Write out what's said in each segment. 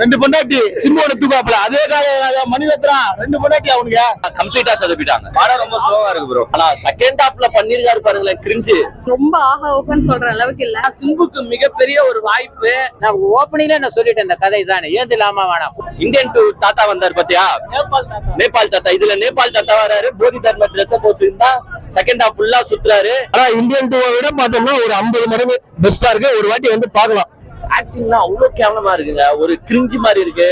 ரெண்டு பொண்டாட்டி சிம்போட தூக்காப்புல அதே கால மணிரத்னா ரெண்டு பொண்டாட்டி அவனுங்க. கம்ப்ளீட்டா சொதப்பிட்டாங்க. படம் ரொம்ப ஸ்லோவா இருக்கு ப்ரோ ஆனா செகண்ட் ஹாஃப்ல பண்ணிருக்காரு பாருங்களேன் கிரிஞ்சு ரொம்ப ஆஹா ஓப்பன் சொல்ற அளவுக்கு இல்ல. சிம்புக்கு மிகப்பெரிய ஒரு வாய்ப்பு. நான் ஓப்பனிங்ல நான் சொல்லிட்டேன் இந்த கதை தானே ஏன் இல்லாம வேணாம்? இந்தியன் டூ தாத்தா வந்தார் பாத்தியா? நேபாள் தாத்தா. இதுல நேபாள் தாத்தா வராரு போதி தர்ம ட்ரெஸ் போட்டு இருந்தா செகண்ட் ஹாஃப் ஃபுல்லா சுத்துறாரு. ஆனா இந்தியன் டூவை விட பார்த்தோம்னா ஒரு ஐம்பது மடங்கு பெஸ்டா இருக்கு. ஒரு வாட்டி வந்து பார்க்கலாம். ஆக்டிங்லாம் அவ்வளவு கேவலமா இருக்குங்க. ஒரு கிரிஞ்சி மாதிரி இருக்கு.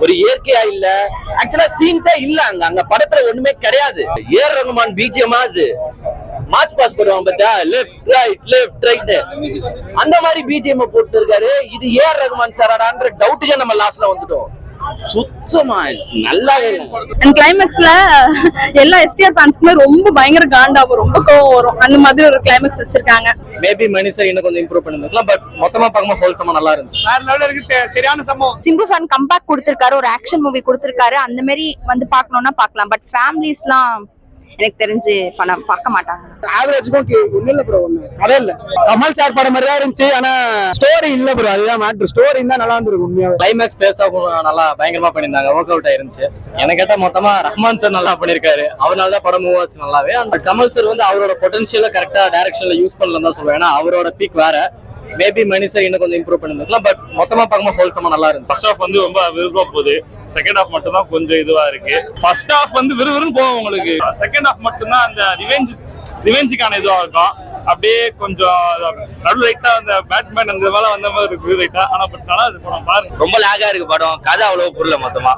ஒரு இயற்கையா இல்ல. ஆக்சுவலா சீன்ஸே இல்ல அங்க. அங்க படத்துல ஒண்ணுமே கிடையாது. ஏர் ரகுமான் பீஜியமா அது. மார்ச் பாஸ் போடுவாங்க பார்த்தா லெஃப்ட் ரைட் லெஃப்ட் ரைட் அந்த மாதிரி பிஜிஎம் போட்டு இருக்காரு இது ஏஆர் ரகுமான் சாராடான்ற டவுட்டுக்கே நம்ம லாஸ்ட்ல வந்துட்டோம். சுத்தமா நல்லாவே இல்லை. அண்ட் கிளைமேக்ஸ்ல எல்லா எஸ்டிஆர் ஃபேன்ஸ்க்குமே ரொம்ப பயங்கர காண்டாவும் ரொம்ப கோவம் வரும். அந்த மாதிரி ஒரு கிளைமேக்ஸ் வச்சிருக்காங்க. மேபி மனுஷன் இன்னும் கொஞ்சம் இம்ப்ரூவ் பண்ணிருக்கலாம் பட் மொத்தமா பார்க்கும்போது ஹோல்சமா நல்லா இருந்துச்சு. வேற லெவல்ல இருக்கு. சரியான சம்பவம். சிம்பு ஃபேன் கம்பேக் கொடுத்திருக்காரு ஒரு ஆக்ஷன் மூவி கொடுத்திருக்காரு. அந்த மாதிரி வந்து பார்க்கணும்னா பார்க்கலாம். பட் ஃபேமிலிஸ்லாம் எனக்கு தெரிஞ்சு பண்ண பார்க்க மாட்டாங்க. ஆவரேஜுக்கும் ஒண்ணு இல்ல ப்ரோ ஒண்ணு அதே இல்ல. கமல் சார் படம் மாதிரி தான் இருந்துச்சு ஆனா ஸ்டோரி இல்ல ப்ரோ அதுதான் மேட்ரு ஸ்டோரி இருந்தா நல்லா இருந்திருக்கும் உண்மையாவே. கிளைமேக்ஸ் ஃபேஸ் ஆஃப் நல்லா பயங்கரமா பண்ணிருந்தாங்க ஒர்க் அவுட் ஆயிருந்துச்சு. எனக்கு கேட்டா மொத்தமா ரஹ்மான் சார் நல்லா பண்ணிருக்காரு அவரால தான் படம் மூவ் ஆச்சு நல்லாவே. அந்த கமல் சார் வந்து அவரோட பொட்டன்ஷியல கரெக்டா டைரக்ஷன்ல யூஸ் பண்ணலாம் தான் சொல்லுவேன். ஏன்னா அவரோட பீக் வேற. மேபி சார் இன்னும் கொஞ்சம் இம்ப்ரூவ் பண்ணிருக்கலாம் பட் மொத்தமா பார்க்கும்போது ஹோல்சமா நல்லா இருந்துச்சு. ஃபர்ஸ்ட் ஹாஃப் வந்து ரொம்ப விறுவிறுப்பா போகுது. செகண்ட் ஹாஃப் மட்டும் தான் கொஞ்சம் இதுவா இருக்கு. ஃபர்ஸ்ட் ஹாஃப் வந்து விறுவிறுன்னு போகும் உங்களுக்கு. செகண்ட் ஹாஃப் மட்டும் தான் அந்த ரிவெஞ்ச் ரிவெஞ்சுக்கான இதுவா இருக்கும். அப்படியே கொஞ்சம் நடு ரைட்டா அந்த பேட்மேன் அந்த மேல வந்த மாதிரி இருக்கு. ரைட்டா ஆனா பட் நல்லா இருக்கு படம். பாருங்க. ரொம்ப லேகா இருக்கு படம். கதை அவ்வளவு புரியல மொத்தமா.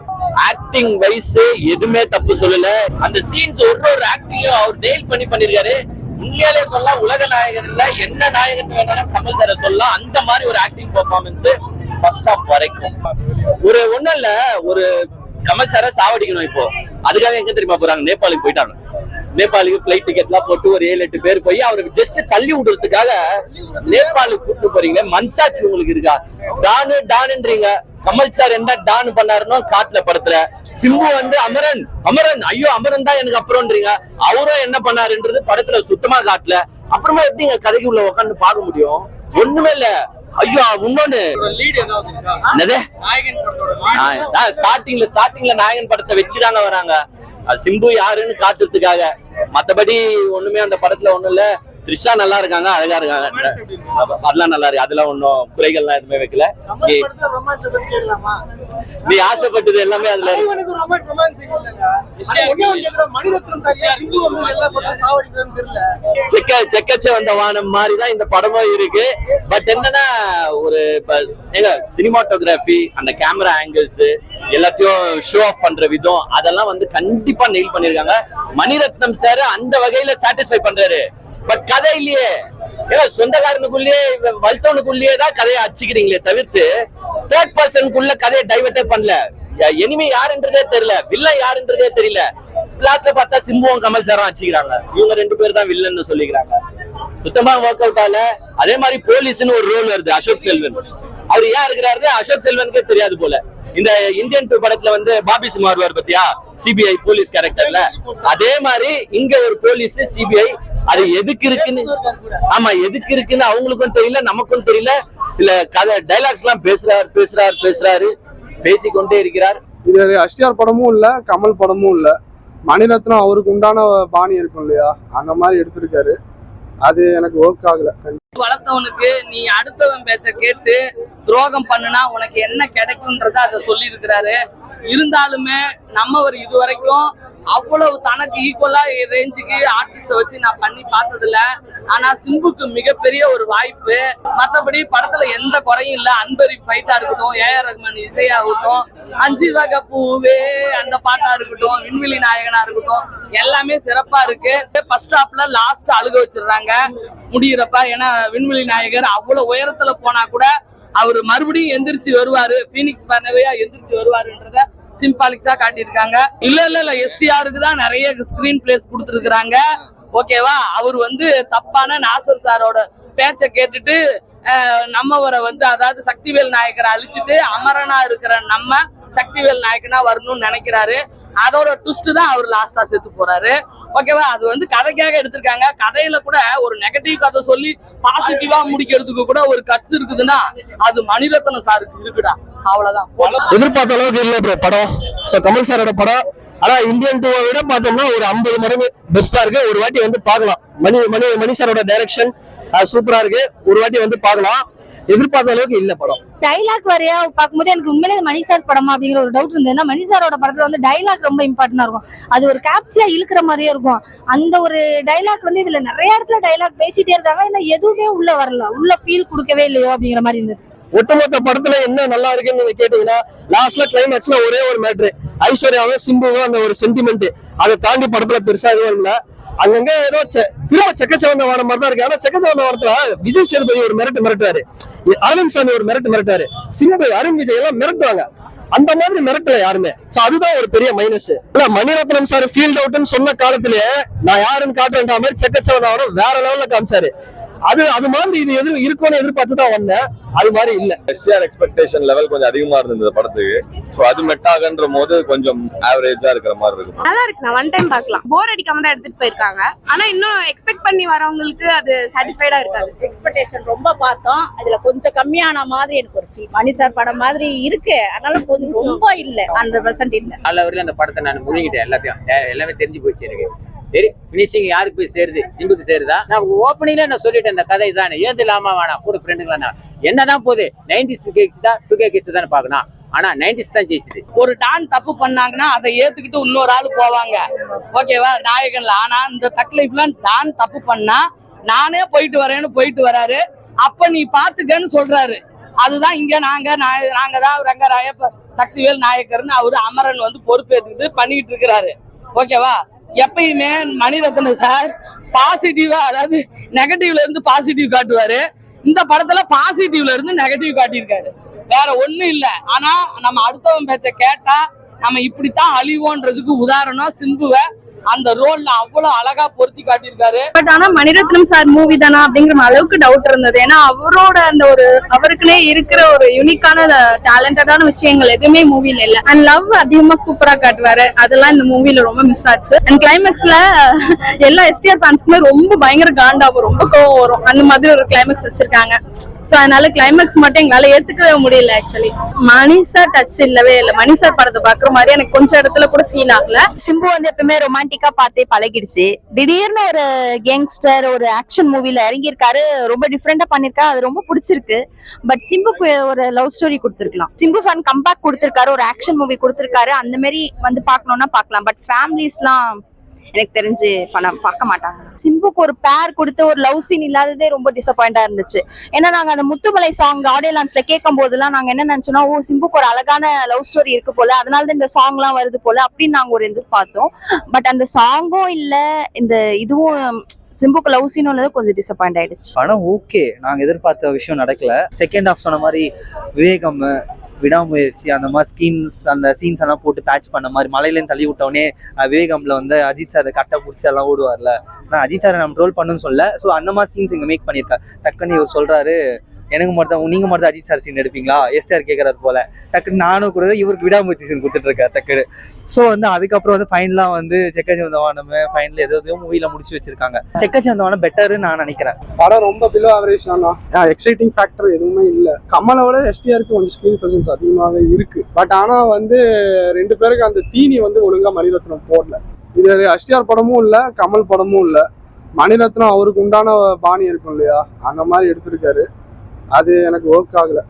ஆக்டிங் வைஸ் எதுவுமே தப்பு சொல்லல. அந்த சீன்ஸ் ஒரு ஒரு ஆக்டிங்கும் அவர் டெய்ல் பண்ணி பண்ணிருக்காரு. உண்மையாலே சொல்ல உலக நாயகன் என்ன நாயகன் வேணாலும் கமல் சார சொல்லலாம். அந்த மாதிரி ஒரு ஆக்டிங் பெர்ஃபார்மன்ஸ் ஃபர்ஸ்ட் ஆஃப் வரைக்கும். ஒரு ஒண்ணும் இல்ல ஒரு கமல் சார சாவடிக்கணும் இப்போ. அதுக்காக எங்க தெரியுமா போறாங்க? நேபாளுக்கு போயிட்டாங்க. நேபாளுக்கு பிளைட் டிக்கெட் எல்லாம் போட்டு ஒரு ஏழு எட்டு பேர் போய் அவருக்கு ஜஸ்ட் தள்ளி விடுறதுக்காக நேபாளுக்கு கூப்பிட்டு போறீங்களே மன்சாட்சி உங்களுக்கு இருக்கா? டானு டானுன்றீங்க. கமல் சார் என்ன டான் பண்ணாருன்னா காட்டுல படத்துல. சிம்பு வந்து அமரன் அமரன் ஐயோ அமரன் தான் எனக்கு அப்புறம்ன்றீங்க. அவரும் என்ன பண்ணாருன்றது படத்துல சுத்தமா காட்டல. அப்புறமா எப்படிங்க கதைக்கு உள்ள உட்காந்து பார்க்க முடியும்? ஒண்ணுமே இல்ல. ஐயோ இன்னொன்னு. என்னது? ஸ்டார்டிங்ல ஸ்டார்டிங்ல நாயகன் படத்தை வச்சுதாங்க வராங்க. சிம்பு யாருன்னு காட்டுறதுக்காக. மத்தபடி ஒண்ணுமே அந்த படத்துல ஒண்ணும் இல்ல. த்ரிஷா நல்லா இருக்காங்க அழகா இருக்காங்க. அதெல்லாம் நல்லா இருக்கு. அதெல்லாம் ஒண்ணும் குறைகள்லாம் எதுவுமே வைக்கல. நீ- நீ ஆசைப்பட்டது எல்லாமே அதுல. செக்க செக்கச்ச வந்த வானம் மாதிரி தான் இந்த படமும் இருக்கு. பட் என்னன்னா ஒரு இப்ப ஏங்க சினிமாட்டோகிராஃபி அந்த கேமரா ஆங்கிள்ஸ் எல்லாத்தையும் ஷோ ஆஃப் பண்ற விதம் அதெல்லாம் வந்து கண்டிப்பா நெயில் பண்ணிருக்காங்க. மணிரத்னம் சார் அந்த வகையில சாட்டிஸ்ஃபை பண்றாரு. பட் கதை இல்லையே. ஏன்னா சொந்தக்காரனுக்குள்ளேயே வல்தவனுக்குள்ளேயே தான் கதையை அச்சுக்கிறீங்களே தவிர்த்து தேர்ட் பர்சனுக்குள்ள கதையை டைவர்ட்டே பண்ணல. எனிமே யாருன்றதே தெரியல. வில்லன் யாருன்றதே தெரியல. லாஸ்ட்ல பார்த்தா சிம்புவும் கமல் சாரும் அடிச்சுக்கிறாங்க. இவங்க ரெண்டு பேர் தான் வில்லன்னு சொல்லிக்கிறாங்க. சுத்தமா ஒர்க் அவுட் ஆல அதே மாதிரி போலீஸ்னு ஒரு ரோல் வருது அசோக் செல்வன். அவர் ஏன் இருக்கிறாரு அசோக் செல்வனுக்கே தெரியாது போல. இந்த இந்தியன் டூ படத்துல வந்து பாபி சிம்மா வருவார் பத்தியா? சிபிஐ போலீஸ் கேரக்டர்ல அதே மாதிரி இங்க ஒரு போலீஸ் சிபிஐ அது எதுக்கு இருக்குன்னு? ஆமா எதுக்கு இருக்குன்னு அவங்களுக்கும் தெரியல நமக்கும் தெரியல. சில கதை டைலாக்ஸ் எல்லாம் பேசுறாரு பேசுறாரு பேசுறாரு. பேசிக்கொண்டே இருக்கிறார். இது எஸ்டிஆர் படமும் இல்ல கமல் படமும் இல்ல. மணிரத்னம் அவருக்கு உண்டான பாணி இருக்கும் இல்லையா? அந்த மாதிரி எடுத்திருக்காரு. அது எனக்கு ஒர்க் ஆகல. வளர்த்தவனுக்கு நீ அடுத்தவன் பேச்ச கேட்டு துரோகம் பண்ணுனா உனக்கு என்ன கிடைக்கும்ன்றத அதை சொல்லி இருக்கிறாரு இருந்தாலுமே நம்மவர் இது வரைக்கும் அவ்வளவு தனக்கு ஈக்குவலா ரேஞ்சுக்கு ஆர்டிஸ்ட வச்சு நான் பண்ணி பார்த்ததில்ல. ஆனா சிம்புக்கு மிகப்பெரிய ஒரு வாய்ப்பு. மற்றபடி படத்துல எந்த குறையும் இல்ல. அன்பரி ஃபைட்டா இருக்கட்டும் ஏஆர் ரஹ்மான் இசையாகட்டும் அஞ்சு வகை பூவே அந்த பாட்டா இருக்கட்டும் விண்வெளி நாயகனா இருக்கட்டும் எல்லாமே சிறப்பா இருக்கு. ஃபர்ஸ்ட் ஹாப்ல லாஸ்ட் அழுக வச்சிடுறாங்க. முடியிறப்ப ஏன்னா விண்வெளி நாயகர் அவ்வளவு உயரத்துல போனா கூட அவர் மறுபடியும் எந்திரிச்சு வருவாரு. பீனிக்ஸ் பண்ணவையா எந்திரிச்சு வருவாருன்றத சிம்பாலிக்ஸா காட்டியிருக்காங்க. இல்ல இல்ல இல்ல எஸ்டிஆருக்கு தான் நிறைய ஸ்கிரீன் பிளேஸ் கொடுத்துருக்காங்க ஓகேவா? அவர் வந்து தப்பான நாசர் சாரோட பேச்ச கேட்டுட்டு நம்மவரை வந்து அதாவது சக்திவேல் நாயக்கரை அழிச்சிட்டு அமரனா இருக்கிற நம்ம சக்திவேல் நாயக்கனா வரணும்னு நினைக்கிறாரு. அதோட ட்விஸ்ட் தான் அவர் லாஸ்டா செத்து போறாரு. ஓகேவா? அது வந்து கதைக்காக எடுத்திருக்காங்க. கதையில கூட ஒரு நெகட்டிவ் கதை சொல்லி பாசிட்டிவா முடிக்கிறதுக்கு கூட ஒரு கட்ஸ் இருக்குதுன்னா அது மணிரத்னம் சாருக்கு இருக்குடா அவ்வளவுதான். எதிர்பார்த்த அளவுக்கு இல்ல ப்ரோ படம். சோ கமல் சாரோட படம். ஆனா இந்தியன் டூவை விட பார்த்தோம்னா ஒரு ஐம்பது மடங்கு பெஸ்டா இருக்கு. ஒரு வாட்டி வந்து பார்க்கலாம். மணி மணி மணி சாரோட டைரக்ஷன் சூப்பரா இருக்கு. ஒரு வாட்டி வந்து பார்க்கலாம். எதிர்பார்த்த அளவுக்கு இல்ல படம். டைலாக் வரையா பார்க்கும்போது எனக்கு உண்மையிலே மணி சார் படமா அப்படிங்கிற ஒரு டவுட் இருந்தது ஏன்னா மணி சாரோட படத்துல வந்து டைலாக் ரொம்ப இம்பார்ட்டன்டா இருக்கும். அது ஒரு கேப்சியா இழுக்கிற மாதிரியே இருக்கும். அந்த ஒரு டைலாக் வந்து இதுல நிறைய இடத்துல டைலாக் பேசிட்டே இருக்காங்க. ஆனா எதுவுமே உள்ள வரல. உள்ள ஃபீல் கொடுக்கவே இல்லையோ அப்படிங்கிற மாதிரி இருந்தது. ஒட்டுமொத்த படத்துல என்ன நல்லா இருக்குன்னு நீங்க கேட்டீங்கன்னா லாஸ்ட்ல கிளைமேக்ஸ்ல ஒரே ஒரு மேட்ரு ஐஸ்வர்யாவும் சிம்புவும் அந்த ஒரு சென்டிமெண்ட் அதை தாண்டி படத்துல பெருசா எதுவும் இல்ல. அங்கங்க ஏதோ செ- திரும்ப செக்கச்சவந்த வாரம் மாதிரி தான் இருக்கு. ஆனா செக்கச்சவந்த வாரத்துல விஜய் சேதுபதி ஒரு மிரட்டு மிரட்டுறாரு அரவிந்த் சாமி ஒரு மிரட்டு மிரட்டாரு சிம்பு அருண் விஜய் எல்லாம் மிரட்டுவாங்க. அந்த மாதிரி மிரட்டல யாருமே. சோ அதுதான் ஒரு பெரிய மைனஸ் இல்ல மணிரத்னம் சார் ஃபீல்ட் அவுட்னு சொன்ன காலத்திலேயே நான் யாருன்னு காட்டுன்ற மாதிரி செக்கச்சவந்த வாரம் வேற லெவல்ல காமிச்சாரு. அது அது மாதிரி இது எதிர் இருக்கும்னு எதிர்பார்த்து தான் வந்தேன். அது மாதிரி இல்ல. எஸ்டிஆர் எக்ஸ்பெக்டேஷன் லெவல் கொஞ்சம் அதிகமா இருந்தது இந்த படத்துக்கு. ஸோ அது மெட் ஆகன்ற போது கொஞ்சம் ஆவரேஜா இருக்கிற மாதிரி இருக்கு. நல்லா இருக்கு. நான் ஒன் டைம் பார்க்கலாம். போர் அடிக்காம தான் எடுத்துட்டு போயிருக்காங்க. ஆனா இன்னும் எக்ஸ்பெக்ட் பண்ணி வரவங்களுக்கு அது சாட்டிஸ்ஃபைடா இருக்காது. எக்ஸ்பெக்டேஷன் ரொம்ப பார்த்தோம். அதுல கொஞ்சம் கம்மியான மாதிரி எனக்கு ஒரு ஃபீல் மணி சார் படம் மாதிரி இருக்கு. அதனால கொஞ்சம் ரொம்ப இல்ல. ஹண்ட்ரட் பர்சன்ட் இல்ல. நல்ல வரையிலும் அந்த படத்தை நான் முழுங்கிட்டேன் எல்லாத்தையும். எல்லாமே தெரிஞ்சு போச்சு எனக்கு. சரி ஃபினிஷிங் யாருக்கு போய் சேருது? சிம்புக்கு சேருதா? நான் ஓப்பனிங்ல நான் சொல்லிட்டேன் இந்த கதை இதானே. ஏந்து இல்லாம வேணாம். கூட ஃப்ரெண்டுங்களா என்னதான் போகுது? நைன்டிஸ் கேக்ஸ் தான் டூ கே கேஸ் தானே பார்க்கணும். ஆனா நைன்டிஸ் தான் ஜெயிச்சது. ஒரு டான் தப்பு பண்ணாங்கன்னா அதை ஏத்துக்கிட்டு இன்னொரு ஆள் போவாங்க. ஓகேவா நாயகன்ல ஆனா இந்த தக் லைஃப்ல டான் தப்பு பண்ணா நானே போயிட்டு வரேன்னு போயிட்டு வராரு. அப்ப நீ பாத்துக்கன்னு சொல்றாரு. அதுதான் இங்க நாங்க நாய- நாங்க தான் ரங்கராய சக்திவேல் நாயக்கர்னு அவரு அமரன் வந்து பொறுப்பேற்றுக்கிட்டு பண்ணிட்டு இருக்கிறாரு. ஓகேவா எப்பயுமே மணிரத்ன சார் பாசிட்டிவா அதாவது நெகட்டிவ்ல இருந்து பாசிட்டிவ் காட்டுவாரு. இந்த படத்துல பாசிட்டிவ்ல இருந்து நெகட்டிவ் காட்டியிருக்காரு. வேற ஒண்ணும் இல்ல. ஆனா நம்ம அடுத்தவன் பேச்ச கேட்டா நம்ம இப்படித்தான் அழிவோன்றதுக்கு உதாரணம் சிம்புவ அந்த ரோல்ல அவ்வளவு அழகா பொருத்தி காட்டியிருக்காரு. பட் ஆனா மணிரத்னம் சார் மூவி தானா அப்படிங்கிற அளவுக்கு டவுட் இருந்தது. ஏன்னா அவரோட அந்த ஒரு அவருக்குனே இருக்கிற ஒரு யூனிக்கான டேலண்டடான விஷயங்கள் எதுவுமே மூவில இல்ல. அண்ட் லவ் அதிகமா சூப்பரா காட்டுவாரு. அதெல்லாம் இந்த மூவில ரொம்ப மிஸ் ஆச்சு. அண்ட் கிளைமேக்ஸ்ல எல்லா எஸ்டிஆர் ஃபேன்ஸ்க்குமே ரொம்ப பயங்கர காண்டாகும் ரொம்ப கோவம் வரும். அந்த மாதிரி ஒரு கிளைமேக்ஸ் வச்சிருக்காங்க. ஸோ அதனால கிளைமேக்ஸ் மட்டும் எங்களால் ஏற்றுக்கவே முடியல ஆக்சுவலி மணி சார் டச் இல்லவே இல்லை. மணி சார் படத்தை பார்க்குற மாதிரி எனக்கு கொஞ்சம் இடத்துல கூட ஃபீல் ஆகல. சிம்பு வந்து எப்பவுமே ரொமான்டிக்கா பார்த்தே பழகிடுச்சு. திடீர்னு ஒரு கேங்ஸ்டர் ஒரு ஆக்ஷன் மூவில இறங்கியிருக்காரு. ரொம்ப டிஃப்ரெண்டா பண்ணிருக்காரு அது ரொம்ப பிடிச்சிருக்கு. பட் சிம்புக்கு ஒரு லவ் ஸ்டோரி கொடுத்துருக்கலாம். சிம்பு ஃபேன் கம்பேக் கொடுத்துருக்காரு. ஒரு ஆக்ஷன் மூவி கொடுத்துருக்காரு. அந்த மாதிரி வந்து பார்க்கணும்னா பார்க்கலாம். பட் ஃபேமிலிஸ்லாம் எனக்கு தெரிஞ்சு பண்ண பார்க்க மாட்டாங்க. சிம்புக்கு ஒரு பேர் கொடுத்து ஒரு லவ் சீன் இல்லாததே ரொம்ப டிசப்பாயிண்டா இருந்துச்சு. ஏன்னா நாங்க அந்த முத்துமலை சாங் ஆடியோ லான்ச்ல கேட்கும் போதெல்லாம் நாங்க என்ன நினைச்சோம்னா ஓ சிம்புக்கு ஒரு அழகான லவ் ஸ்டோரி இருக்கு போல அதனால தான் இந்த சாங் எல்லாம் வருது போல அப்படின்னு நாங்க ஒரு எதிர்பார்த்தோம். பட் அந்த சாங்கும் இல்ல இந்த இதுவும் சிம்புக்கு லவ் சீனும் இல்லது கொஞ்சம் டிசப்பாயிண்ட் ஆயிடுச்சு. படம் ஓகே நாங்க எதிர்பார்த்த விஷயம் நடக்கல. செகண்ட் ஹாஃப் சொன்ன மாதிரி விவேகம் விடாமுயற்சி அந்த மாதிரி ஸ்கீன்ஸ் அந்த சீன்ஸ் எல்லாம் போட்டு பேட்ச் பண்ண மாதிரி மலையிலேருந்து தள்ளி விட்டோடனே விவேகம்ல வந்து அஜித் சார் கட்டை பிடிச்சி எல்லாம் ஓடுவார்ல. நான் அஜித் சாரை நம்ம ட்ரோல் பண்ணுன்னு சொல்ல ஸோ அந்த மாதிரி சீன்ஸ் இங்கே மேக் பண்ணியிருக்கா டக்குன்னு இவர் சொல்றாரு எனக்கு மட்டும் தான் நீங்க மட்டும் தான் அஜித் சார் சீன் எடுப்பீங்களா? எஸ்ஆர் கேட்கறாரு போல. டக்குன்னு நானும் கூட இவருக்கு விடாமுயற்சி சீன் கொடுத்துட்டு இருக்காரு ஸோ வந்து அதுக்கப்புறம் வந்து ஃபைனலாக வந்து செக்கச்சந்தவானம் ஃபைனல் ஏதோ ஏதோ மூவில முடிச்சு வச்சிருக்காங்க. செக்கச்சந்தவானம் பெட்டர்னு நான் நினைக்கிறேன். படம் ரொம்ப பிலோ ஆவரேஜ் தான் எக்ஸைட்டிங் ஃபேக்டர் எதுவுமே இல்லை. கமலோட எஸ்டிஆருக்கு கொஞ்சம் ஸ்க்ரீன் ப்ரெசன்ஸ் அதிகமாகவே இருக்கு. பட் ஆனால் வந்து ரெண்டு பேருக்கு அந்த தீனி வந்து ஒழுங்காக மணிரத்னம் போடல. இது எஸ்டிஆர் படமும் இல்லை கமல் படமும் இல்லை. மணிரத்னம் அவருக்கு உண்டான பாணி இருக்கும் இல்லையா? அந்த மாதிரி எடுத்திருக்காரு. அது எனக்கு ஒர்க் ஆகலை.